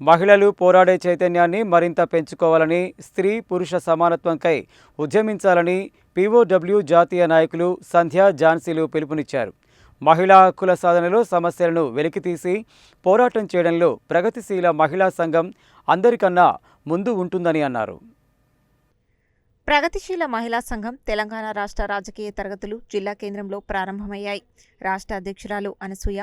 మహిళలు పోరాడే చైతన్యాన్ని మరింత పెంచుకోవాలని స్త్రీ పురుష సమానత్వంకై ఉద్యమించాలని పీఓడబ్ల్యూ జాతీయ నాయకులు సంధ్యా ఝాన్సీలు పిలుపునిచ్చారు. మహిళా హక్కుల సాధనలో సమస్యలను వెలికితీసి పోరాటం చేయడంలో ప్రగతిశీల మహిళా సంఘం అందరికన్నా ముందు ఉంటుందని అన్నారు. ప్రగతిశీల మహిళా సంఘం తెలంగాణ రాష్ట్ర రాజకీయ తరగతులు జిల్లా కేంద్రంలో ప్రారంభమయ్యాయి. రాష్ట్ర అధ్యక్షురాలు అనసూయ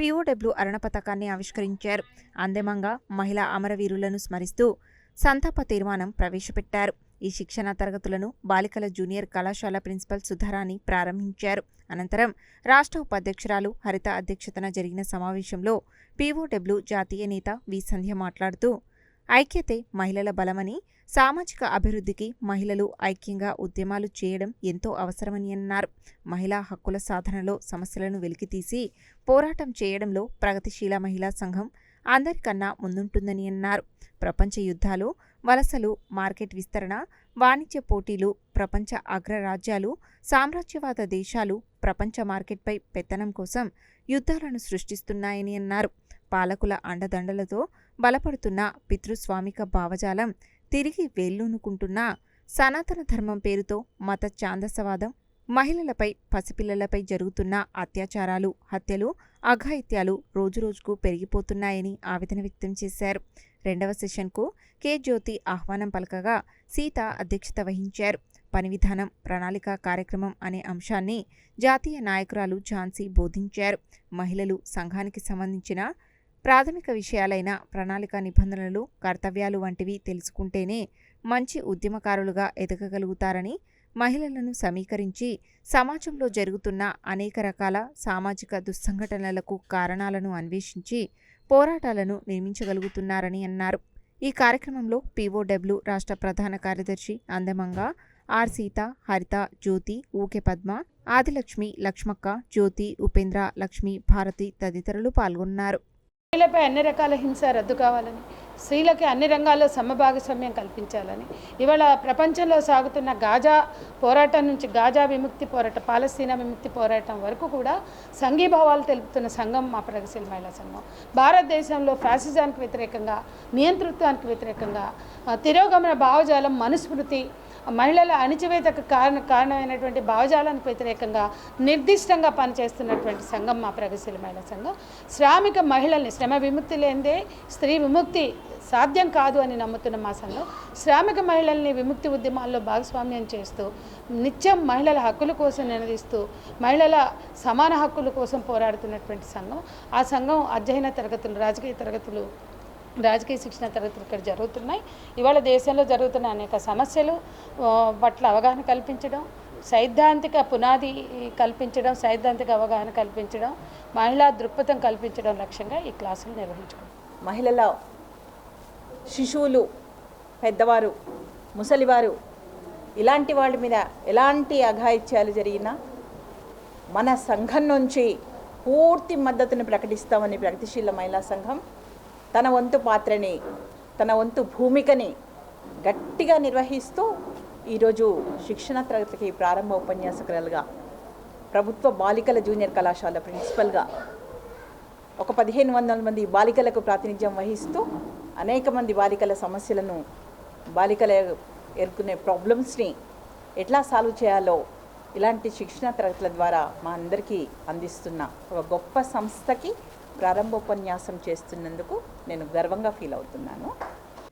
పీఓడబ్ల్యూ అరణ పథకాన్ని ఆవిష్కరించారు. అంతిమంగా మహిళా అమరవీరులను స్మరిస్తూ సంతాప తీర్మానం ప్రవేశపెట్టారు. ఈ శిక్షణ తరగతులను బాలికల జూనియర్ కళాశాల ప్రిన్సిపల్ సుధారాణి ప్రారంభించారు. అనంతరం రాష్ట్ర ఉపాధ్యక్షురాలు హరిత అధ్యక్షతన జరిగిన సమావేశంలో పీఓడబ్ల్యూ జాతీయ నేత వి సంధ్య మాట్లాడుతూ ఐక్యతే మహిళల బలమని సామాజిక అభివృద్ధికి మహిళలు ఐక్యంగా ఉద్యమాలు చేయడం ఎంతో అవసరమని అన్నారు. మహిళా హక్కుల సాధనలో సమస్యలను వెలికితీసి పోరాటం చేయడంలో ప్రగతిశీల మహిళా సంఘం అందరికన్నా ముందుంటుందని అన్నారు. ప్రపంచ యుద్ధాలు వలసలు మార్కెట్ విస్తరణ వాణిజ్య పోటీలు ప్రపంచ అగ్రరాజ్యాలు సామ్రాజ్యవాద దేశాలు ప్రపంచ మార్కెట్పై పెత్తనం కోసం యుద్ధాలను సృష్టిస్తున్నాయని అన్నారు. పాలకుల అండదండలతో బలపడుతున్న పితృస్వామిక భావజాలం తిరిగి వేళ్ళూనుకుంటున్న సనాతన ధర్మం పేరుతో మత ఛాందసవాదం మహిళలపై పసిపిల్లలపై జరుగుతున్న అత్యాచారాలు హత్యలు అఘాయిత్యాలు రోజురోజుకు పెరిగిపోతున్నాయని ఆవేదన వ్యక్తం చేశారు. రెండవ సెషన్కు కె. జ్యోతి ఆహ్వానం పలకగా సీత అధ్యక్షత వహించారు. పని విధానం ప్రణాళిక కార్యక్రమం అనే అంశాన్ని జాతీయ నాయకురాలు ఝాన్సీ బోధించారు. మహిళలు సంఘానికి సంబంధించిన ప్రాథమిక విషయాలైన ప్రణాళిక నిబంధనలు కర్తవ్యాలు వంటివి తెలుసుకుంటేనే మంచి ఉద్యమకారులుగా ఎదగగలుగుతారని మహిళలను సమీకరించి సమాజంలో జరుగుతున్న అనేక రకాల సామాజిక దుస్సంఘటనలకు కారణాలను అన్వేషించి పోరాటాలను నిర్మించగలుగుతున్నారని అన్నారు. ఈ కార్యక్రమంలో పీఓడబ్ల్యూ రాష్ట్ర ప్రధాన కార్యదర్శి అందమంగా ఆర్ సీత హరిత జ్యోతి ఊకే పద్మ ఆదిలక్ష్మి లక్ష్మక్క జ్యోతి ఉపేంద్ర లక్ష్మి భారతి తదితరులు పాల్గొన్నారు. స్త్రీలపై అన్ని రకాల హింస రద్దు కావాలని స్త్రీలకి అన్ని రంగాల్లో సమభాగస్వామ్యం కల్పించాలని. ఇవాళ ప్రపంచంలో సాగుతున్న గాజా పోరాటం నుంచి గాజా విముక్తి పోరాటం పాలస్తీనా విముక్తి పోరాటం వరకు కూడా సంఘీభావాలు తెలుపుతున్న సంఘం మా ప్రగతిశీల మహిళా సంఘం. భారతదేశంలో ఫ్యాసిజానికి వ్యతిరేకంగా నియంతృత్వానికి వ్యతిరేకంగా తిరోగమన భావజాలం మనుస్మృతి మహిళల అణిచివేతకు కారణ కారణమైనటువంటి భావజాలానికి వ్యతిరేకంగా నిర్దిష్టంగా పనిచేస్తున్నటువంటి సంఘం మా ప్రగతిశీల మహిళా సంఘం. శ్రామిక మహిళల్ని శ్రమ విముక్తి లేనిదే స్త్రీ విముక్తి సాధ్యం కాదు అని నమ్ముతున్న మా సంఘం. శ్రామిక మహిళల్ని విముక్తి ఉద్యమాల్లో భాగస్వామ్యం చేస్తూ నిత్యం మహిళల హక్కుల కోసం నిలదీస్తూ మహిళల సమాన హక్కుల కోసం పోరాడుతున్నటువంటి సంఘం. ఆ సంఘం అధ్యయన తరగతులు రాజకీయ తరగతులు రాజకీయ శిక్షణ తరగతులు ఇక్కడ జరుగుతున్నాయి. ఇవాళ దేశంలో జరుగుతున్న అనేక సమస్యలు పట్ల అవగాహన కల్పించడం సైద్ధాంతిక పునాది కల్పించడం సైద్ధాంతిక అవగాహన కల్పించడం మహిళా దృక్పథం కల్పించడం లక్ష్యంగా ఈ క్లాసులు నిర్వహించడం మహిళల శిశువులు పెద్దవారు ముసలివారు ఇలాంటి వాళ్ళ మీద ఎలాంటి అఘాయిత్యాలు జరిగినా మన సంఘం నుంచి పూర్తి మద్దతుని ప్రకటిస్తామని ప్రగతిశీల మహిళా సంఘం తన వంతు పాత్రని తన వంతు భూమికని గట్టిగా నిర్వహిస్తూ ఈరోజు శిక్షణ తరగతికి ప్రారంభ ఉపన్యాసకురాలుగా ప్రభుత్వ బాలికల జూనియర్ కళాశాల ప్రిన్సిపల్గా ఒక పదిహేను వందల మంది బాలికలకు ప్రాతినిధ్యం వహిస్తూ అనేక మంది బాలికల సమస్యలను బాలికల ఎదుర్కొనే ప్రాబ్లమ్స్ని ఎట్లా సాల్వ్ చేయాలో ఇలాంటి శిక్షణ తరగతుల ద్వారా మా అందరికీ అందిస్తున్న ఒక గొప్ప సంస్థకి ప్రారంభోపన్యాసం చేస్తున్నందుకు నేను గర్వంగా ఫీల్ అవుతున్నాను.